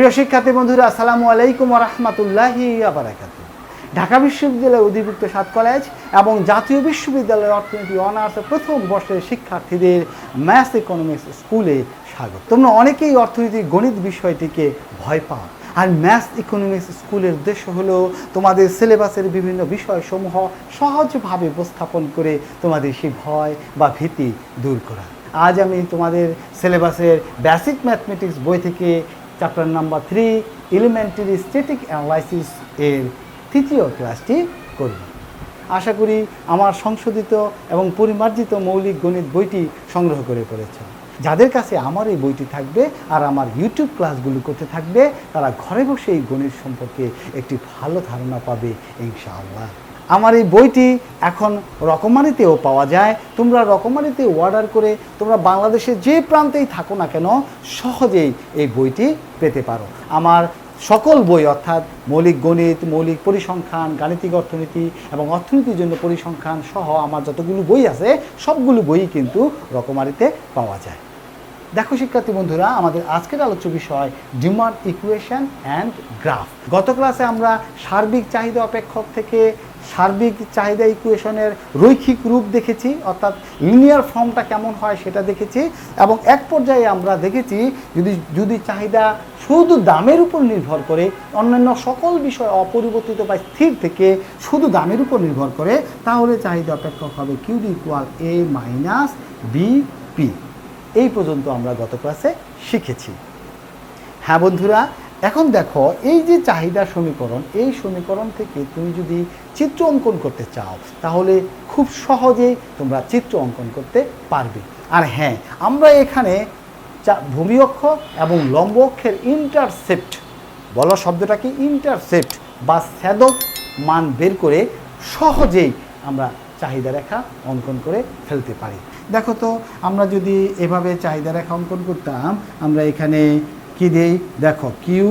প্রিয় শিক্ষার্থী বন্ধুরা, আসসালামু আলাইকুম রহমতুল্লাহি আবরাকাত ঢাকা বিশ্ববিদ্যালয়ের অধিভুক্ত সাত কলেজ এবং জাতীয় বিশ্ববিদ্যালয়ের অর্থনীতি অনার্সের প্রথম বর্ষের শিক্ষার্থীদের ম্যাথ ইকোনমিক্স স্কুলে স্বাগত। তোমরা অনেকেই অর্থনীতি গণিত বিষয়টিকে ভয় পাও। আর ম্যাথ ইকোনমিক্স স্কুলের উদ্দেশ্য হলো তোমাদের সিলেবাসের বিভিন্ন বিষয়সমূহ সহজভাবে উপস্থাপন করে তোমাদের সেই ভয় বা ভীতি দূর করা। আজ আমি তোমাদের সিলেবাসের বেসিক ম্যাথমেটিক্স বই থেকে chapter number three elementary static analysis এর তৃতীয় ক্লাসটি করব আশা করি আমার সংশোধিত এবং পরিমার্জিত মৌলিক গণিত বইটি সংগ্রহ করে পড়েছ যাদের কাছে আমার এই বইটি থাকবে আর আমার ইউটিউব ক্লাসগুলো করতে থাকবে, তারা ঘরে বসে এই গণিত সম্পর্কে একটি ভালো ধারণা পাবে, ইনশাআল্লাহ। আমার এই বইটি এখন রকমারিতেও পাওয়া যায়। তোমরা রকমারিতে অর্ডার করে তোমরা বাংলাদেশের যে প্রান্তেই থাকো না কেন, সহজেই এই বইটি পেতে পারো। আমার সকল বই অর্থাৎ মৌলিক গণিত, মৌলিক পরিসংখ্যান, গাণিতিক অর্থনীতি এবং অর্থনীতির জন্য পরিসংখ্যান সহ আমার যতগুলো বই আছে, সবগুলো বই কিন্তু রকমারিতে পাওয়া যায়। দেখো শিক্ষার্থী বন্ধুরা, আমাদের আজকের আলোচ্য বিষয় ডিমান্ড ইকুয়েশন অ্যান্ড গ্রাফ। গত ক্লাসে আমরা সার্বিক চাহিদা অপেক্ষক থেকে সার্বিক চাহিদা ইকুয়েশনের রৈখিক রূপ দেখেছি, অর্থাৎ লিনিয়ার ফর্মটা কেমন হয় সেটা দেখেছি এবং এক পর্যায়ে আমরা দেখেছি যদি যদি চাহিদা শুধু দামের উপর নির্ভর করে, অন্যান্য সকল বিষয় অপরিবর্তিত বা স্থির থেকে শুধু দামের উপর নির্ভর করে, তাহলে চাহিদা অপেক্ষক হবে QD equal A minus B P এই পর্যন্ত আমরা গত ক্লাসে শিখেছি। হ্যাঁ বন্ধুরা এখন দেখো, এই যে চাহিদা সমীকরণ, এই সমীকরণ থেকে তুমি যদি চিত্র অঙ্কন করতে চাও, তাহলে খুব সহজেই তোমরা চিত্র অঙ্কন করতে পারবে। আর হ্যাঁ আমরা এখানে ভূমি অক্ষ এবং লম্ব অক্ষের ইন্টারসেপ্ট বলো শব্দটা কি? ইন্টারসেপ্ট বা স্যাদক মান বের করে সহজেই আমরা চাহিদা রেখা অঙ্কন করে ফেলতে পারি। দেখো তো, আমরা যদি এভাবে চাহিদা রেখা অঙ্কন করতাম, আমরা এখানে কি দেই? দেখো কিউ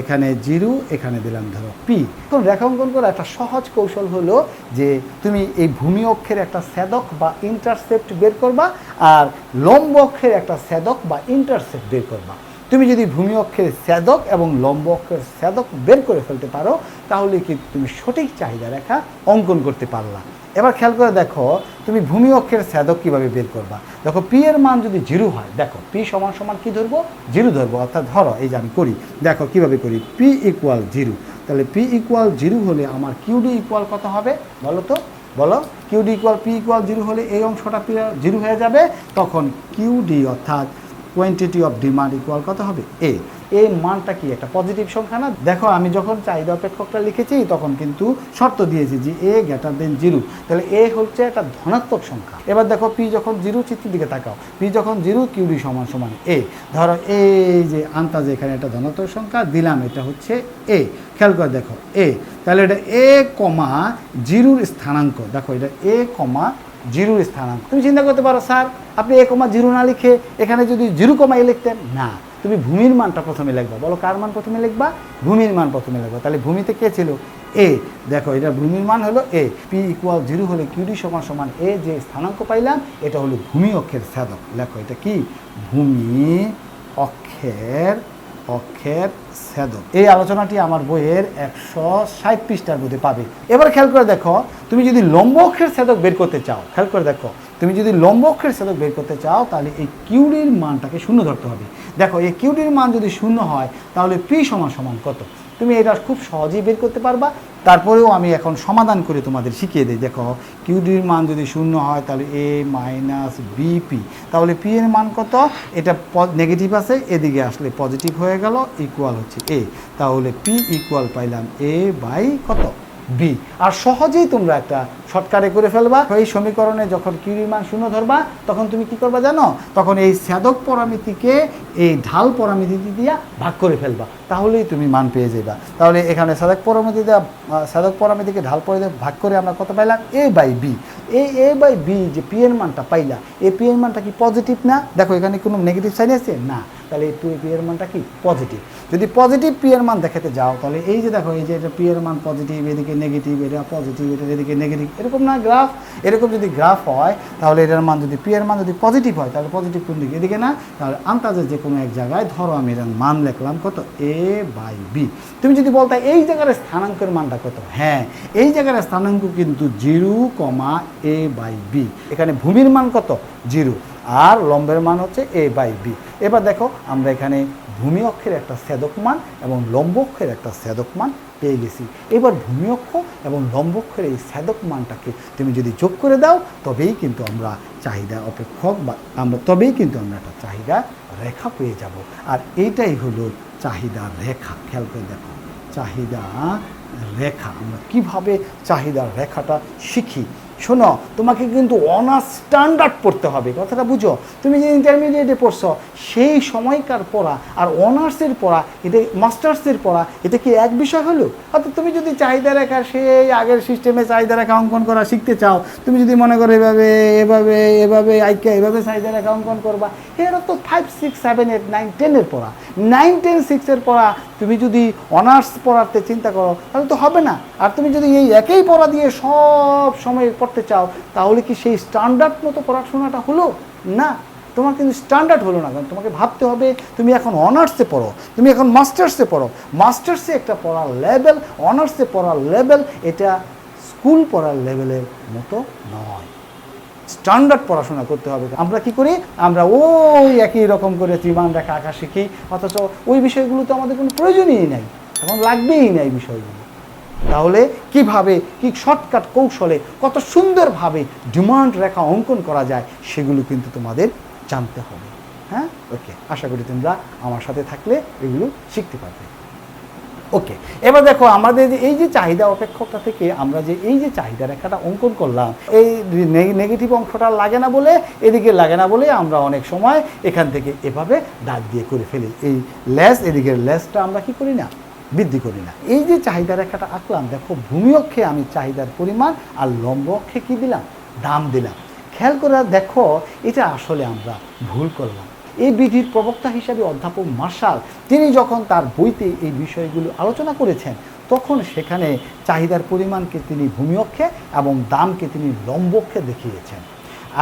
এখানে জিরো, এখানে দিলাম ধরো পি এখন রেখাঙ্কন করার করা একটা সহজ কৌশল হলো যে তুমি এই ভূমি অক্ষের একটা স্যাদক বা ইন্টারসেপ্ট বের করবা আর লম্ব অক্ষের একটা স্যাদক বা ইন্টারসেপ্ট বের করবা। তুমি যদি ভূমি অক্ষের স্যাদক এবং লম্ব অক্ষের স্যাদক বের করে ফেলতে পারো, তাহলে কি তুমি সঠিক চাহিদা রেখা অঙ্কন করতে পারলা। এবার খেয়াল করে দেখো, তুমি ভূমি অক্ষের স্যাদক কীভাবে বের করবা। দেখো পি এর মান যদি জিরো হয়, দেখো পি সমান সমান কি ধরবো? জিরো ধরবো, অর্থাৎ ধরো, এই যে আমি করি, দেখো, কীভাবে করি? পি ইকুয়াল জিরো তাহলে পি ইকুয়াল জিরো হলে আমার কিউডি ইকুয়াল কত হবে? বলো তো, বলো QD equal P equal zero হলে এই অংশটা পি জিরো হয়ে যাবে, তখন কিউডি অর্থাৎ কোয়ান্টিটি অফ ডিমান্ড ইকুয়াল কত হবে? এ এই মানটা কি? একটা পজিটিভ সংখ্যা না? দেখো, আমি যখন চাহিদা অপেক্ষকটা লিখেছি, তখন কিন্তু শর্ত দিয়েছি যে এ গ্রেটার দেন জিরো তাহলে এ হচ্ছে একটা ধনাত্মক সংখ্যা। এবার দেখো পি যখন জিরো চিত্রের দিকে তাকাও পি যখন জিরো কিউডি সমান সমান এ ধরো, এই যে আন্তাজ এখানে একটা ধনাত্মক সংখ্যা, দিলাম, এটা হচ্ছে এ খেয়াল করে দেখো এ তাহলে এটা এ কমা জিরোর স্থানাঙ্ক। দেখো, এটা এ কমা জিরোর স্থানাঙ্ক। তুমি চিন্তা করতে পারো, স্যার, আপনি এ কমা জিরো না লিখে এখানে যদি জিরো কমা এ লিখতেন, না। তুমি ভূমির মানটা প্রথমে লিখবা। বলো, কার মান প্রথমে লিখবা? ভূমির মান প্রথমে লিখবা। তাহলে ভূমিতে কে ছিল? এ। দেখো, এটা ভূমির মান হলো এ। পি ইকুয়াল জিরো হলে কিউডি সমান সমান এ, যে স্থানাঙ্ক পাইলাম, এটা হলো ভূমি অক্ষের সাধক লেখো এটা কি? ভূমি অক্ষের অক্ষের ছেদক। এই আলোচনাটি আমার বইয়ের একশো ষাট পৃষ্ঠার মধ্যে পাবে। এবার খেয়াল করে দেখো, তুমি যদি লম্ব অক্ষের ছেদক বের করতে চাও, খেয়াল করে দেখো, তুমি যদি লম্ব অক্ষের ছেদক বের করতে চাও, তাহলে এই কিউডির মানটাকে শূন্য ধরতে হবে। দেখো, এই কিউডির মান যদি শূন্য হয়, তাহলে পি সমান সমান কত? তুমি এটা খুব সহজেই বের করতে পারবা। তারপরেও আমি এখন সমাধান করে তোমাদের শিখিয়ে দিই। দেখো কিউডির মান যদি শূন্য হয়, তাহলে এ মাইনাস বিপি তাহলে পি এর মান কত? এটা নেগেটিভ আছে, এদিকে আসলে পজিটিভ হয়ে গেল ইকুয়াল হচ্ছে এ তাহলে পি ইকুয়াল পাইলাম এ বাই কত? বি আর সহজেই তোমরা একটা শর্টকাটে করে ফেলবা। এই সমীকরণে যখন কিউরির মান শূন্য ধরবা, তখন তুমি কি করবা জানো? তখন এই স্যাদক পরামিতিকে এই ঢাল পরামিতি দিয়া ভাগ করে ফেলবা। তাহলেই তুমি মান পেয়ে যাবা তাহলে এখানে সাদক পরামিতি দেওয়া সাদক পরামিতিকে ঢাল পরে ভাগ করে আমরা কত পাইলাম? এ বাই বি এই এ বাই বি যে পি এর মানটা পাইলা, এই পি এর মানটা কি পজিটিভ না? দেখো এখানে কোনো নেগেটিভ সাইন আছে? না। তাহলে এই টু পি এর মানটা কি? পজিটিভ যদি পজিটিভ পি এর মান দেখাতে যাও, তাহলে এই যে দেখো, এই যে এটা পি এর মান পজিটিভ এদিকে নেগেটিভ এটা পজিটিভ এটা এদিকে নেগেটিভ এরকম না গ্রাফ এরকম যদি গ্রাফ হয়, তাহলে এটার মান যদি পি এর মান যদি পজিটিভ হয়, তাহলে পজিটিভ কোন দিকে? এদিকে না? তাহলে আন্তাজে যে কোনো এক জায়গায় ধরো আমি এটার মান লিখলাম কত? এ বাই বি তুমি যদি বলতে এই জায়গার স্থানাঙ্কের মানটা কত? হ্যাঁ এই জায়গার স্থানাঙ্ক কিন্তু zero comma A by B এখানে ভূমির মান কত? জিরো আর লম্বের মান হচ্ছে এ বাই বি এবার দেখো, আমরা এখানে ভূমি অক্ষের একটা সেদক মান এবং লম্ব অক্ষের একটা সেদক মান পেয়ে গেছি। এবার ভূমি অক্ষ এবং লম্ব অক্ষের এই সেদক মানটাকে তুমি যদি যোগ করে দাও, তবেই কিন্তু আমরা চাহিদা অপেক্ষক বা আমরা, তবেই কিন্তু আমরা একটা চাহিদা রেখা পেয়ে যাব। আর এইটাই হলো চাহিদা রেখা। খেয়াল করে দেখো, চাহিদা রেখা। আমরা কীভাবে চাহিদার রেখাটা শিখি? শোনো, তোমাকে কিন্তু অনার্স স্ট্যান্ডার্ড পড়তে হবে, কথাটা বুঝো। তুমি যে ইন্টারমিডিয়েটে পড়ছো, সেই সময়কার পড়া আর অনার্সের পড়া এটা মাস্টার্সের পড়া এটা কি এক বিষয় হলো? অর্থাৎ তুমি যদি চাহিদা রেখা, সেই আগের সিস্টেমে চাহিদা রেখা অঙ্কন করা শিখতে চাও, তুমি যদি মনে করো এভাবে এভাবে এভাবে, আইকে, এভাবে চাহিদা রেখা অঙ্কন করবা এটা তো five six seven eight nine টেনের পড়া। নাইন টেন সিক্সের পড়া তুমি যদি অনার্স পড়াতে চিন্তা করো, তাহলে তো হবে না। আর তুমি যদি এই একই পড়া দিয়ে সব সময় পড়তে চাও, তাহলে কি সেই স্ট্যান্ডার্ড মতো পড়াশোনাটা হলো? না, তোমার কিন্তু স্ট্যান্ডার্ড হলো না। কারণ তোমাকে ভাবতে হবে, তুমি এখন অনার্সে পড়ো, তুমি এখন মাস্টার্সে পড়ো। মাস্টার্সে একটা পড়ার লেভেল অনার্সে পড়ার লেভেল এটা স্কুল পড়ার লেভেলের মতো নয়। স্ট্যান্ডার্ড পড়াশোনা করতে হবে। আমরা কি করি? আমরা ওই একই রকম করে ত্রিমান রেখা আঁকা শিখি, অথচ ওই বিষয়গুলো তো আমাদের কোনো প্রয়োজনই নাই। এখন লাগবেই না এই বিষয়গুলো। তাহলে কীভাবে, কি শর্টকাট কৌশলে কত সুন্দরভাবে ডিমান্ড রেখা অঙ্কন করা যায়, সেগুলো কিন্তু তোমাদের জানতে হবে। হ্যাঁ? ওকে আশা করি তোমরা আমার সাথে থাকলে এগুলো শিখতে পারবে। ওকে এবার দেখো, আমাদের যে এই যে চাহিদা অপেক্ষকটা থেকে আমরা যে এই যে চাহিদা রেখাটা অঙ্কন করলাম, এই নেগেটিভ অংশটা লাগে না বলে, এদিকে লাগে না বলে আমরা অনেক সময় এখান থেকে এভাবে দাগ দিয়ে করে ফেলি। এই লেস এদিকের লেসটা আমরা কি করি না? বৃদ্ধি করি না। এই যে চাহিদা রেখাটা আঁকলাম, দেখো, ভূমি অক্ষে আমি চাহিদার পরিমাণ আর লম্ব অক্ষে কী দিলাম? দাম দিলাম। খেয়াল করে দেখো, এটা আসলে আমরা ভুল করলাম। এই বিধির প্রবক্তা হিসাবে অধ্যাপক মার্শাল, তিনি যখন তার বইতে এই বিষয়গুলো আলোচনা করেছেন, তখন সেখানে চাহিদার পরিমাণকে তিনি ভূমি অক্ষে এবং দামকে তিনি লম্বক্ষে দেখিয়েছেন।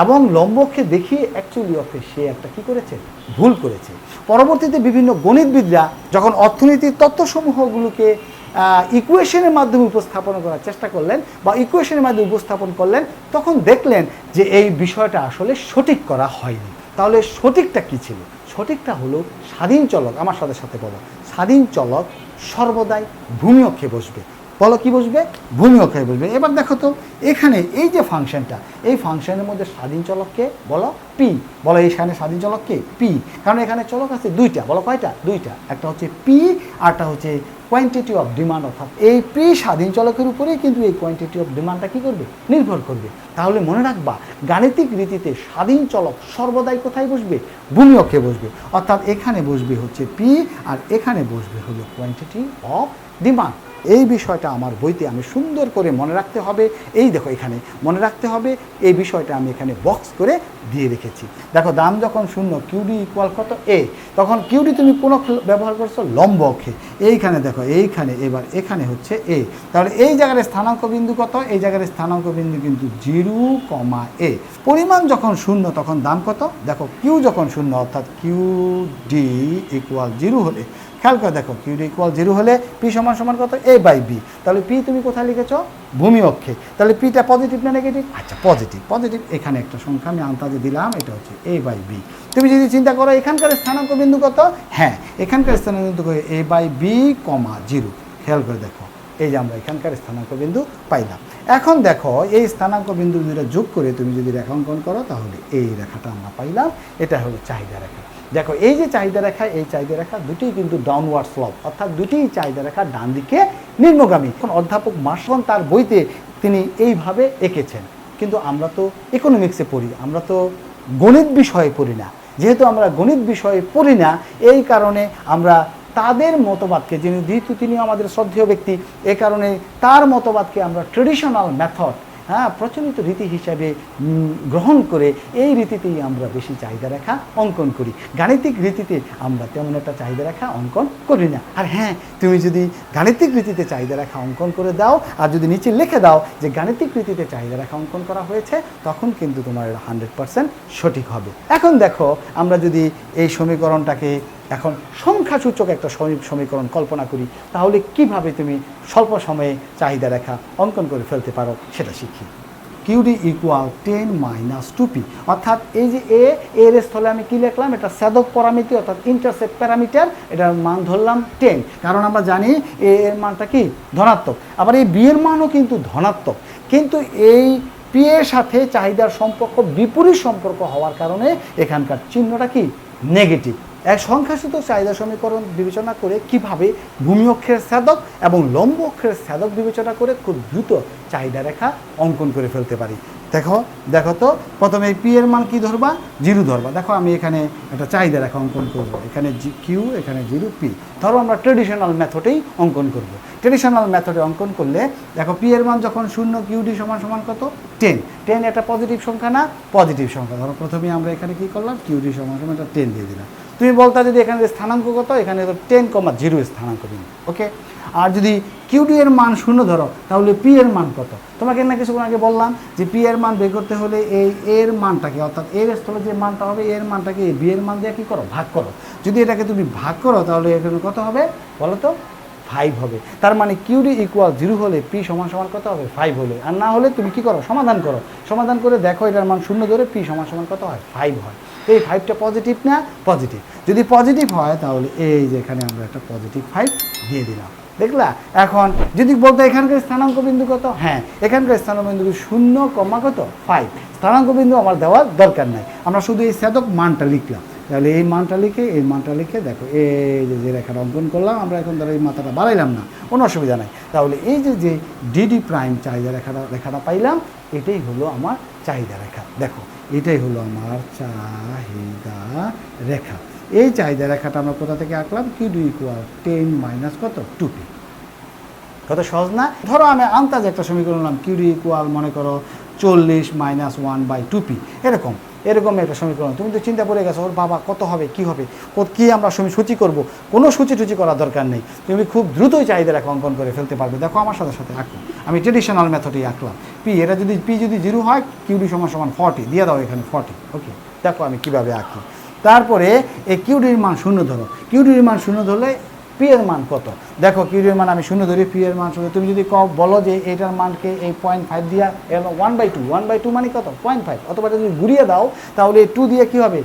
এবং লম্বক্ষে দেখিয়ে অ্যাকচুয়ালি অক্ষে সে একটা কি করেছে? ভুল করেছে। পরবর্তীতে বিভিন্ন গণিতবিদরা যখন অর্থনীতির তত্ত্বসমূহগুলোকে ইকুয়েশনের মাধ্যমে উপস্থাপন করার চেষ্টা করলেন বা ইকুয়েশনের মাধ্যমে উপস্থাপন করলেন, তখন দেখলেন যে এই বিষয়টা আসলে সঠিক করা হয়নি। তাহলে সঠিকটা কি ছিল? সঠিকটা হলো স্বাধীন চলক। আমার সাথে সাথে বলো। স্বাধীন চলক সর্বদাই খেয়ে বসবে। বলো কি বসবে? ভূমি অক্ষে বসবে। এবার দেখো তো, এখানে এই যে ফাংশনটা, এই ফাংশনের মধ্যে স্বাধীন চলককে বলো পি বলো এইখানে স্বাধীন চলককে পি কারণ এখানে চলক আছে দুইটা। বলো কয়টা? দুইটা। একটা হচ্ছে পি আরটা হচ্ছে কোয়ান্টিটি অফ ডিমান্ড অর্থাৎ এই পি স্বাধীন চলকের উপরেই কিন্তু এই কোয়ান্টিটি অফ ডিমান্ডটা কী করবে? নির্ভর করবে। তাহলে মনে রাখবা, গাণিতিক রীতিতে স্বাধীন চলক সর্বদাই কোথায় বসবে? ভূমি অক্ষে বসবে। অর্থাৎ এখানে বসবে হচ্ছে পি আর এখানে বসবে হলো কোয়ান্টিটি অফ ডিমান্ড এই বিষয়টা আমার বইতে আমি সুন্দর করে মনে রাখতে হবে। এই দেখো এখানে, মনে রাখতে হবে, এই বিষয়টা আমি এখানে বক্স করে দিয়ে রেখেছি। দেখো, দাম যখন শূন্য কিউডি ইকুয়াল কত? এ তখন কিউডি তুমি কোনো ব্যবহার করছ? লম্ব অক্ষে এইখানে দেখো, এইখানে, এবার এখানে হচ্ছে এ তাহলে এই জায়গার স্থানাঙ্ক বিন্দু কত? এই জায়গার স্থানাঙ্ক বিন্দু কিন্তু জিরো কমা এ পরিমাণ যখন শূন্য, তখন দাম কত? দেখো কিউ যখন শূন্য, অর্থাৎ কিউ ডি ইকুয়াল জিরো হলে খেয়াল করে দেখো কিউ ইকুয়াল জিরো হলে পি সমান সমান কত? এ বাই বি তাহলে পি তুমি কোথায় লিখেছো? ভূমি অক্ষে। তাহলে পিটা পজিটিভ না নেগেটিভ আচ্ছা পজিটিভ পজিটিভ এখানে একটা সংখ্যা আমি আন্তাজে দিলাম, এটা হচ্ছে এ বাই বি তুমি যদি চিন্তা করো, এখানকার স্থানাঙ্ক বিন্দু কত? হ্যাঁ এখানকার স্থানাঙ্ক বিন্দু A by B comma zero খেয়াল করে দেখো, এই যে আমরা এখানকার স্থানাঙ্ক বিন্দু পাইলাম। এখন দেখো, এই স্থানাঙ্ক বিন্দু দুটা যোগ করে তুমি যদি রেখাঙ্কন করো, তাহলে এই রেখাটা আমরা পাইলাম, এটা হলো চাহিদা রেখা। দেখো, এই যে চাহিদা রেখা, এই চাহিদা রেখা দুটি কিন্তু ডাউনওয়ার্ড স্লপ অর্থাৎ দুটি চাহিদা রেখা ডান দিকে নিম্নগামী। এখন অধ্যাপক মার্শন তার বইতে তিনি এইভাবে এঁকেছেন। কিন্তু আমরা তো ইকোনমিক্সে পড়ি, আমরা তো গণিত বিষয়ে পড়ি না। যেহেতু আমরা গণিত বিষয়ে পড়ি না, এই কারণে আমরা তাদের মতবাদকে, যিনি যেহেতু তিনি আমাদের শ্রদ্ধেয় ব্যক্তি, এ কারণে তার মতবাদকে আমরা ট্রেডিশনাল মেথড হ্যাঁ প্রচলিত রীতি হিসাবে গ্রহণ করে এই রীতিতেই আমরা বেশি চাহিদা রেখা অঙ্কন করি। গাণিতিক রীতিতে আমরা তেমন একটা চাহিদা রেখা অঙ্কন করি না। আর হ্যাঁ তুমি যদি গাণিতিক রীতিতে চাহিদা রেখা অঙ্কন করে দাও, আর যদি নিচে লিখে দাও যে গাণিতিক রীতিতে চাহিদা রেখা অঙ্কন করা হয়েছে, তখন কিন্তু তোমার হান্ড্রেড পার্সেন্ট সঠিক হবে। এখন দেখো, আমরা যদি এই সমীকরণটাকে এখন সংখ্যাসূচক একটা সমীকরণ কল্পনা করি, তাহলে কীভাবে তুমি স্বল্প সময়ে চাহিদা রেখা অঙ্কন করে ফেলতে পারো সেটা শিখি। QD equal ten minus two P অর্থাৎ এই যে এ এর স্থলে আমি কি লিখলাম? এটা স্যাদক প্যারামিটার অর্থাৎ ইন্টারসেপ্ট প্যারামিটার, এটার মান ধরলাম টেন কারণ আমরা জানি এ এর মানটা কি? ধনাত্মক। আবার এই বি এর মানও কিন্তু ধনাত্মক। কিন্তু এই পি এর সাথে চাহিদার সম্পর্ক, বিপরীত সম্পর্ক হওয়ার কারণে এখানকার চিহ্নটা কি? নেগেটিভ এক সংখ্যাসূচক চাহিদা সমীকরণ বিবেচনা করে কীভাবে ভূমি অক্ষের স্যাদক এবং লম্ব অক্ষের স্যাদক বিবেচনা করে খুব দ্রুত চাহিদা রেখা অঙ্কন করে ফেলতে পারি। দেখো দেখো তো, প্রথমে পি এর মান কি ধরবা? জিরো ধরবা। দেখো, আমি এখানে একটা চাহিদা রেখা অঙ্কন করব। এখানে জি কিউ এখানে জিরো পি ধরো, আমরা ট্রেডিশনাল মেথডেই অঙ্কন করব। ট্রেডিশনাল মেথডে অঙ্কন করলে, দেখো পি এর মান যখন শূন্য কিউডি সমান সমান কত? টেন টেন একটা পজিটিভ সংখ্যা না? পজিটিভ সংখ্যা। ধরো, প্রথমে আমরা এখানে কি করলাম? কিউডি সমান সমান একটা টেন দিয়ে দিলাম। তুমি বলতা যদি এখানে স্থানাঙ্ক কত, এখানে টেন কমা জিরো স্থানাঙ্ক দিন ওকে আর যদি কিউডি এর মান শূন্য ধরো, তাহলে পি এর মান কত? তোমাকে না কিছুক্ষণ আগে বললাম যে পি এর মান বের করতে হলে এই এর মানটাকে, অর্থাৎ এর স্থলে যে মানটা হবে এর মানটাকে বি এর মান দিয়ে কী করো? ভাগ করো। যদি এটাকে তুমি ভাগ করো, তাহলে এখানে কত হবে? বলো তো ফাইভ হবে। তার মানে কিউডি ইকুয়াল জিরো হলে পি সমান সমান কত হবে? ফাইভ হলে। আর না হলে তুমি কি করো? সমাধান করো। সমাধান করে দেখো এটার মান শূন্য ধরে পি সমান সমান কত হয়? ফাইভ হয়। এই ফাইভটা পজিটিভ না পজিটিভ যদি পজিটিভ হয়, তাহলে এই যে এখানে আমরা একটা পজিটিভ ফাইভ দিয়ে দিলাম। দেখলা? এখন যদি বলতো এখানকার স্থানাঙ্ক বিন্দু কত? হ্যাঁ এখানকার স্থানাঙ্ক বিন্দু শূন্য কমা কত? ফাইভ স্থানাঙ্ক বিন্দু আমার দেওয়ার দরকার নাই। আমরা শুধু এই স্যাদক মানটা লিখলাম। তাহলে এই মানটা লিখে, এই মানটা লিখে দেখো, এই যে যে রেখাটা অঙ্কন করলাম, আমরা এখন ধরো এই মাথাটা বাড়াইলাম না, কোনো অসুবিধা নাই। তাহলে এই যে যে ডিডি প্রাইম চাহিদা রেখাটা রেখাটা পাইলাম, এটাই হলো আমার চাহিদা রেখা। দেখো, এটাই হলো আমার চাহিদা রেখা। এই চাহিদা রেখাটা আমরা কোথা থেকে আঁকলাম? Q D equal ten minus কত? টু পি কত সহজ না? ধরো আমি আন্তাজ একটা সমীকরণ নিলাম। কিউ ইকুয়াল মনে করো, চল্লিশ minus one by two P এরকম। এরকম একটা সমীকরণ। তুমি তো চিন্তা করে গেছো, ওর বাবা কত হবে, কি হবে কী আমরা সূচি করব? কোনো সূচি টুচি করার দরকার নেই। তুমি খুব দ্রুতই চাহিদা রেখা অঙ্কন করে ফেলতে পারবে। দেখো আমার সাথে সাথে আঁকো আমি ট্রেডিশনাল মেথডেই আঁকলাম। পি, এটা যদি, পি যদি জিরো হয় কিউডি সমান সমান ফর্টি দিয়ে দাও এখানে ফর্টি ওকে, দেখো আমি কীভাবে আঁকি। তারপরে এই কিউডির মান শূন্য ধরো। কিউডির মান শূন্য ধরলে পি এর মান কত? দেখো কিউডির মান আমি শূন্য ধরি পি এর মান শূন্য। তুমি যদি বলো যে এটার মানকে এই পয়েন্ট ফাইভ দিয়া one by two one by two মানে কত? পয়েন্ট ফাইভ অথবা যদি ঘুরিয়ে দাও, তাহলে টু দিয়ে কী হবে?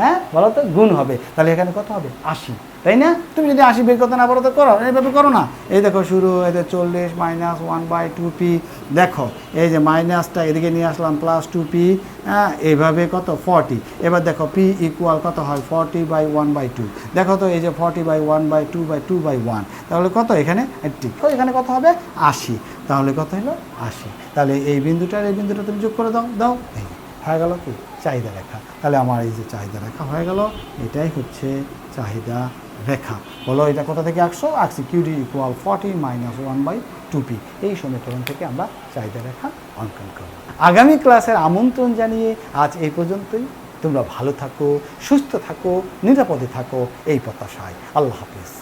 হ্যাঁ বলো তো, গুণ হবে। তাহলে এখানে কত হবে? আশি। তাই না? তুমি যদি আশি বের করতে না পারো তো করো। এইভাবে করো না। এই দেখো শুরু, এই যে চল্লিশ minus one by two P দেখো, এই যে মাইনাসটা এদিকে নিয়ে আসলাম প্লাস টু পি হ্যাঁ এইভাবে কত? ফর্টি এবার দেখো পি ইকুয়াল কত হয়? Forty by one by two দেখো তো এই যে forty by one by two by two by one তাহলে কত? এখানে ঠিক এখানে কত হবে? আশি। তাহলে কত হলো? আশি। তাহলে এই বিন্দুটার এই বিন্দুটা তুমি যোগ করে দাও। দাও। এই হয়ে গেল কি? চাহিদা রেখা। তাহলে আমার এই যে চাহিদা রেখা হয়ে গেল। এটাই হচ্ছে চাহিদা। রেখা। বলো, এটা কোথা থেকে আঁকছো আঁকছি QD equal forty minus one by two P এই সমীকরণ থেকে আমরা চাহিদা রেখা অঙ্কন করব। আগামী ক্লাসের আমন্ত্রণ জানিয়ে আজ এই পর্যন্তই। তোমরা ভালো থাকো, সুস্থ থাকো, নিরাপদে থাকো। এই প্রত্যাশায় আল্লাহ হাফিজ।